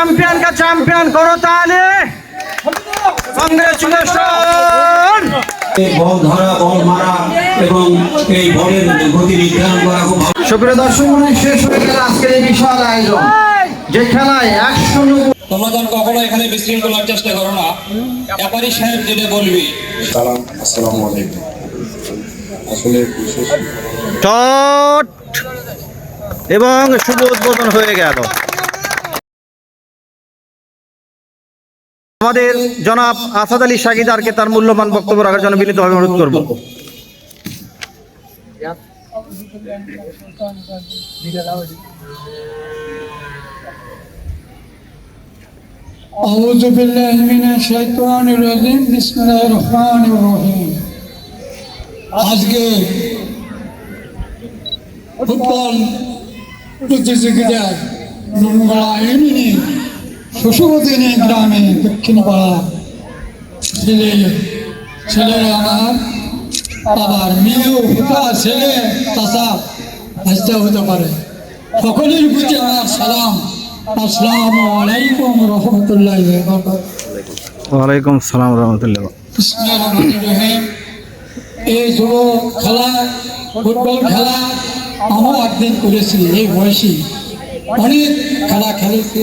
Champion কা champion করো তাহলে কংগ্রেচুলেশন কখনো এখানে বিশৃঙ্খলার চেষ্টা করো না। সাহেব বলবি। এবং শুভ উদ্বোধন হয়ে গেল। আমাদের জনাব আসাদ আলী সাকিদারকে তার মূল্যবান বক্তব্য রাখার জন্য বিনীতভাবে অনুরোধ করব أعوذ بالله من الشيطان الرجيم بسم الله الرحمن الرحيم আজকে ফুটবল প্রতিযোগিতার নুনগড়া ইউনিয়নে শ্বশুরদিনী গ্রামে দক্ষিণ পাড়া ছেলে আমার বাবার মেয়েও ফুটা ছেলে চাষা ভাজতে হতে পারে। সকলের প্রতি আমার সালাম। আসসালামু আলাইকুম রহমতুল্লাহ ওয়ালাইকুম সালাম রহমতুল্লাহ। রহিম। এই যুব খেলা ফুটবল খেলা আমও একদিন করেছি এই বয়সী। অনেক খেলা খেলেছি।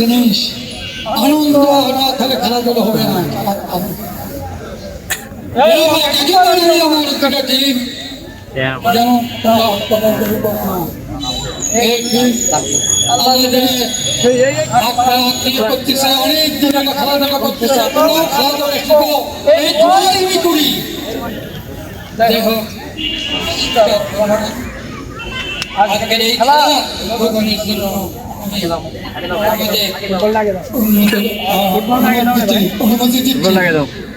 জিনিস আনন্দ না হবে না আমাদের অনেক একটা খেলাধুলা করতেছে তোমরা খেলাধুলা শিখো এই দোয়াই আমি করি দেখো আজকের এই খেলা ভগবানের জন্য অনুমতি দিচ্ছি কিন্তু এ আ-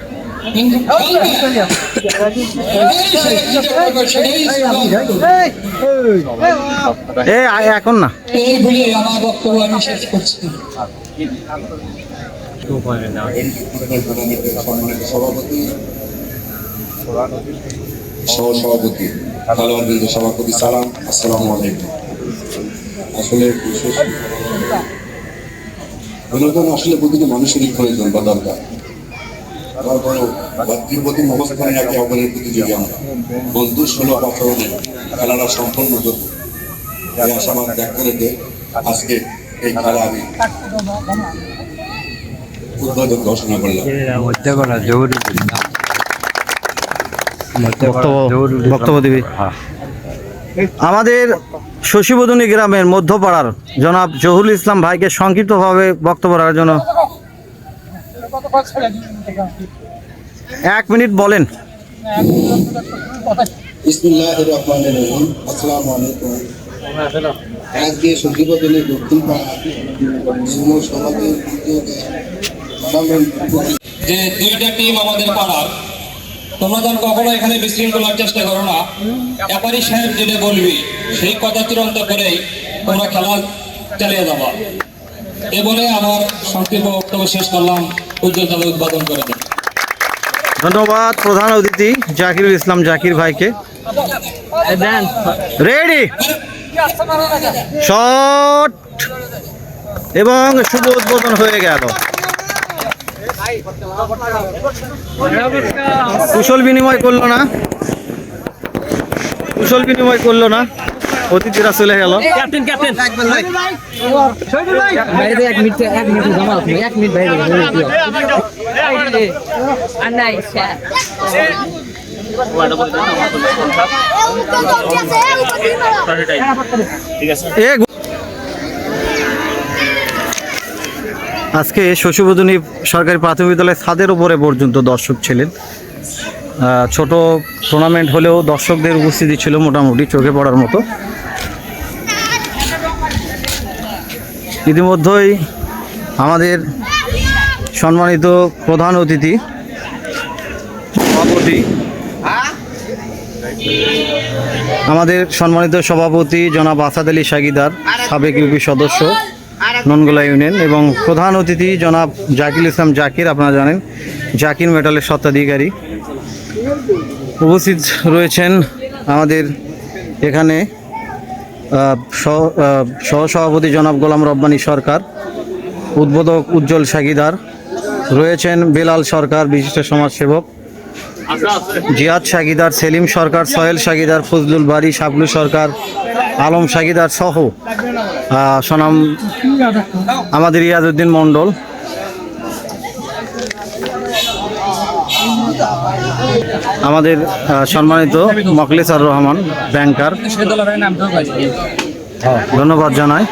এখন না। এই বলে আমার বক্তব্য আমি শেষ করছি। সভাপতি সহ সভাপতি খেলোয়াড় বৃন্দ সভাপতি সালাম আসসালামু আলাইকুম। আসলে বিশেষ বিনোদন আসলে প্রতিটি মানুষেরই প্রয়োজন বা দরকার। তারপরেও ভাতৃপ্রতিম অবস্থানে একে অপরের প্রতিযোগী আমরা। বন্ধু সুলভ আচরণে খেলাটা সম্পন্ন করব এই আশাবাদ ত্যাগ করে আজকে এই খেলা আমি উদ্বোধন ঘোষণা করলাম। বক্তব্য বক্তব্য দিবি? আমাদের শশীবদনী গ্রামের মধ্যপাড়ার জনাব জহুল ইসলাম ভাইকে সংক্ষিপ্তভাবে বক্তব্য রাখার জন্য এক মিনিট বলেন। আজকে সজীবদলে দক্ষিণ সমাজের যে দুইটা টিম আমাদের পাড়ার তোমরা যেন কখনো এখানে বিশৃঙ্খলার চেষ্টা করো না। ব্যাপারী সাহেব যেটা বলবি সেই কথা চূড়ান্ত করেই তোমরা খেলা চালিয়ে যাবা। এ বলে আমার সংক্ষিপ্ত বক্তব্য শেষ করলাম। উজ্জ্বল উদ্বোধন করে দেন। ধন্যবাদ প্রধান অতিথি জাকিরুল ইসলাম জাকির ভাইকে। রেডি শট এবং শুভ উদ্বোধন হয়ে গেল। কুশল বিনিময় করল না। কুশল বিনিময় করল না। অতিথিরা চলে গেল। বাইরে এক মিনিট এক মিনিট জমা আছে এক মিনিট বাইরে নাই এ গু- আজকে শশীবদনী সরকারি প্রাথমিক বিদ্যালয়ের ছাদের উপরে পর্যন্ত দর্শক ছিলেন। ছোট টুর্নামেন্ট হলেও দর্শকদের উপস্থিতি ছিল মোটামুটি চোখে পড়ার মতো। ইতিমধ্যেই আমাদের সম্মানিত প্রধান অতিথি, সভাপতি, আমাদের সম্মানিত সভাপতি জনাব আসাদ আলী সাগিদার, সাবেক ইউপি সদস্য, ননগোলা ইউনিয়ন এবং প্রধান অতিথি জনাব জাকির ইসলাম জাকির, আপনারা জানেন, জাকির মেটালের স্বত্বাধিকারী। উপস্থিত রয়েছেন আমাদের এখানে সহসভাপতি জনাব গোলাম রব্বানী সরকার, উদ্বোধক উজ্জ্বল সাগিদার, রয়েছেন বেলাল সরকার, বিশিষ্ট সমাজসেবক, জিয়াদ সাগিদার, সেলিম সরকার, সোহেল সাগিদার, ফজলুল বাড়ি শাবলু সরকার, আলম সাগিদার সহ সনাম আমাদের ইয়াজউদ্দিন মণ্ডল আমাদের সম্মানিত মখলেসার রহমান ব্যাংকার ধন্যবাদ জানাই।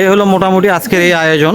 এই হলো মোটামুটি আজকের এই আয়োজন।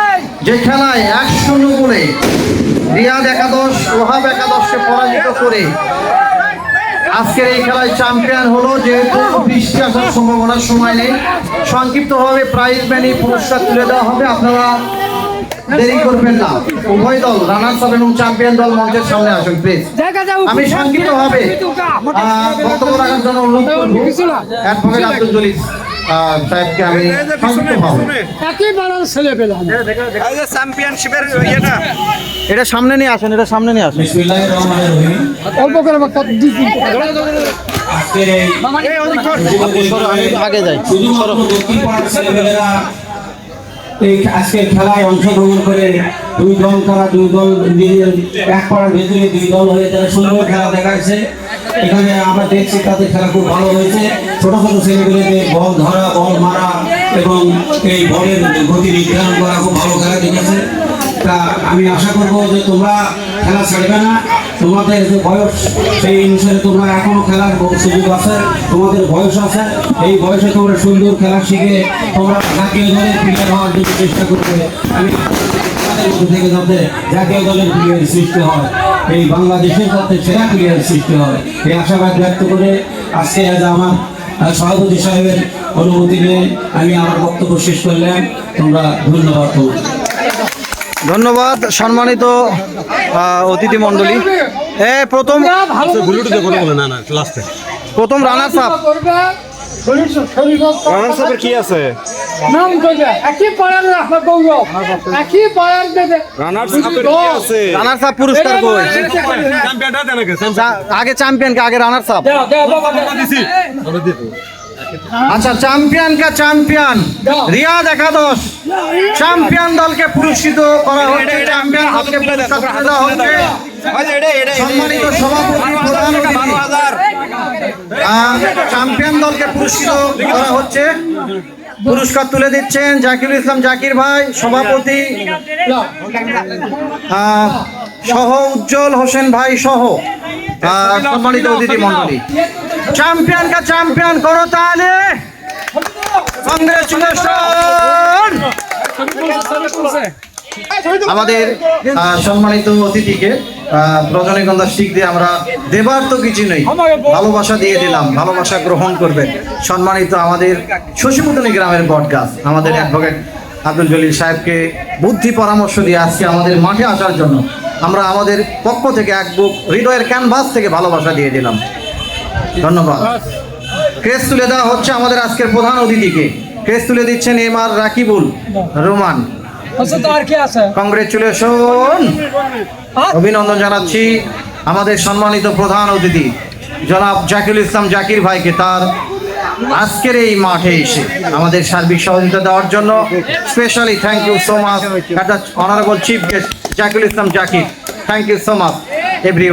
যে খেলায় এক শূন্য গোলে রিয়াদ একাদশ ওহাব একাদশকে পরাজিত করে আজকের এই খেলায় চ্যাম্পিয়ন হলো যেহেতু বৃষ্টি আসার সম্ভাবনার সময় নেই। সংক্ষিপ্তভাবে প্রাইজ মানি পুরস্কার তুলে দেওয়া হবে আপনারা দেরি করবেন না। উভয় দল রানার্স আপ এবং চ্যাম্পিয়ন দল মঞ্চের সামনে আসুন প্লিজ আমি সংক্ষিপ্তভাবে বক্তব্য রাখার জন্য অনুরোধ করব। অ্যাডভোকেট আব্দুল আহ, সাহেবকে আমি সংক্ষিপ্তভাবে এটা সামনে নিয়ে আসেন এটা সামনে নিয়ে আসেন। বিসমিল্লাহির রহমানির রহিম। আজকের আগে যাই। এই আজকের খেলায় অংশগ্রহণ করে দুই দল তারা দুই দল এক পাড়ার ভেতরে দুই দল হয়ে তারা সুন্দর খেলা দেখাচ্ছে। এখানে আমরা দেখছি তাদের খেলা খুব ভালো হয়েছে ছোট ছোট ছেলেগুলোকে বল ধরা, বল মারা এবং এই বলের গতি নির্ধারণ করা খুব ভালো খেলা দেখেছে। তা আমি আশা করব যে তোমরা খেলা ছাড়বে না। তোমাদের যে বয়স, সেই অনুসারে তোমরা এখনও খেলার সুযোগ আছে। তোমাদের বয়স আছে। এই বয়সে তোমরা সুন্দর খেলা শিখে তোমরা জাতীয় দলের প্লেয়ার হওয়ার জন্য চেষ্টা করবে। আমি থেকে যাতে জাতীয় দলের প্লেয়ার সৃষ্টি হয়। এই বাংলাদেশের যাতে সেরা প্লেয়ার সৃষ্টি হয় এই আশাবাদ ব্যক্ত করে আজকে আজ আমার সভাপতি সাহেবের অনুমতি নিয়ে আমি আমার বক্তব্য শেষ করলাম। তোমরা ধন্যবাদ ধন্যবাদ সম্মানিত আহ, অতিথি মণ্ডলী। এ প্রথম প্রথম রানার্স আপ রানার্স আপের কি আছে? কি আছে? পুরস্কার কই? চা- আগে চ্যাম্পিয়ন আগে রানার্স আপ আচ্ছা চ্যাম্পিয়ন কা চ্যাম্পিয়ন রিয়াদ একাদশ। চ্যাম্পিয়ন দলকে পুরস্কৃত করা হচ্ছে চ্যাম্পিয়ন দলকে পুরস্কার তুলে হচ্ছে। সম্মানিত সভাপতি প্রধান চ্যাম্পিয়ন দলকে পুরস্কৃত করা হচ্ছে। পুরস্কার তুলে দিচ্ছেন জাকির ইসলাম জাকির ভাই সভাপতি। সহ উজ্জ্বল হোসেন ভাই সহ। সম্মানিত অতিথি মন্ডলী চ্যাম্পিয়ন কা চ্যাম্পিয়ন করো তাহলে। কংগ্রেচুলেশন আমাদের সম্মানিত অতিথিকে রজনীগন্ধা শিখ দিয়ে আমরা দেবার তো কিছু নেই। ভালোবাসা দিয়ে দিলাম, ভালোবাসা গ্রহণ করবেন। সম্মানিত আমাদের শশীপুতনী গ্রামের বটগাছ, আমাদের অ্যাডভোকেট আব্দুল জলিল সাহেবকে বুদ্ধি পরামর্শ দিয়ে আজকে আমাদের মাঠে আসার জন্য আমরা আমাদের পক্ষ থেকে এক বুক হৃদয়ের ক্যানভাস থেকে ভালোবাসা দিয়ে দিলাম। ধন্যবাদ। ক্রেস তুলে দেওয়া হচ্ছে আমাদের আজকের প্রধান অতিথিকে। ক্রেস তুলে দিচ্ছেন M R Rakibul, Roman. Congratulation অভিনন্দন জানাচ্ছি আমাদের সম্মানিত প্রধান অতিথি জনাব জাকির ইসলাম জাকির ভাইকে তার আজকের এই মাঠে এসে আমাদের সার্বিক সহযোগিতা দেওয়ার জন্য specially thank you so much honourable chief guest Zakir Islam Zakir thank you so much every